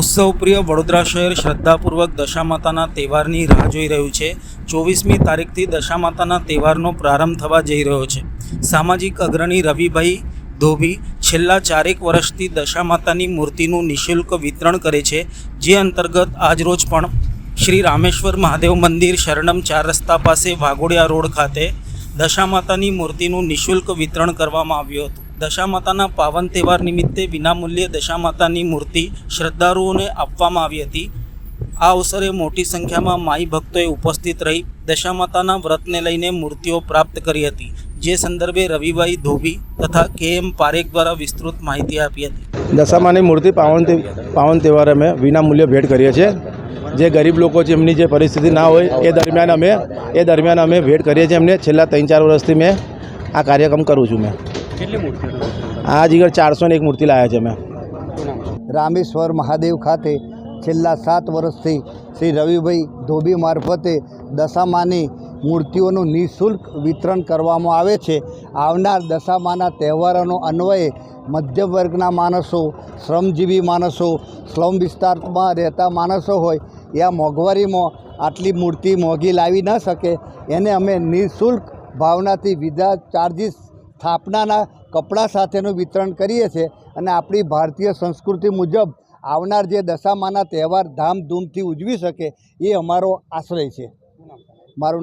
ઉત્સવપ્રિય વડોદરા શહેર શ્રદ્ધાપૂર્વક દશામાતાના તહેવારની રાહ જોઈ રહ્યું છે. ચોવીસમી તારીખથી દશામાતાના તહેવારનો પ્રારંભ થવા જઈ રહ્યો છે. સામાજિક અગ્રણી રવિભાઈ ધોબી છેલ્લા ચારેક વર્ષથી દશામાતાની મૂર્તિનું નિઃશુલ્ક વિતરણ કરે છે. જે અંતર્ગત આજરોજ પણ શ્રી રામેશ્વર મહાદેવ મંદિર શરણમ ચાર રસ્તા પાસે વાઘોડિયા રોડ ખાતે દશામાતાની મૂર્તિનું નિઃશુલ્ક વિતરણ કરવામાં આવ્યું હતું. દશામાતાના પાવન તહેવાર નિમિત્તે વિનામૂલ્યે દશામાતાની મૂર્તિ શ્રદ્ધાળુઓને આપવામાં આવી હતી. આ અવસરે મોટી સંખ્યામાં માઈ ભક્તોએ ઉપસ્થિત રહી દશામાતાના વ્રતને લઈને મૂર્તિઓ પ્રાપ્ત કરી હતી, જે સંદર્ભે રવિભાઈ ધોબી તથા કે એમ પારેખ દ્વારા વિસ્તૃત માહિતી આપી હતી. દશામાની મૂર્તિ પાવન પાવન તહેવારે અમે વિનામૂલ્યે ભેટ કરીએ છીએ. જે ગરીબ લોકો છે, એમની જે પરિસ્થિતિ ના હોય, એ દરમિયાન અમે, એ દરમિયાન અમે ભેટ કરીએ છીએ. એમને છેલ્લા ત્રણ ચાર વર્ષથી મેં આ કાર્યક્રમ કરું છું મેં. કેટલી મૂર્તિઓ આ જીગર ચારસો ને એક મૂર્તિ લાવ્યા છે મેં રામેશ્વર મહાદેવ ખાતે છેલ્લા સાત વર્ષથી શ્રી રવિભાઈ ધોબી મારફતે દશામાની મૂર્તિઓનું નિઃશુલ્ક વિતરણ કરવામાં આવે છે. આવનાર દશામાના તહેવારોનો અન્વયે મધ્યમ વર્ગના માણસો શ્રમજીવી માણસો સ્લમ વિસ્તારમાં રહેતા માણસો હોય એ મોંઘવારીમાં આટલી મૂર્તિ મોંઘી લાવી ન શકે એને અમે નિઃશુલ્ક ભાવનાથી વિધા ચાર્જિસ સ્થાપનાના કપડાં સાથેનું વિતરણ કરીએ છીએ અને આપણી ભારતીય સંસ્કૃતિ મુજબ આવનાર જે દશામાના તહેવાર ધામધૂમથી ઉજવી શકે એ અમારો આશ્રય છે. મારું નામ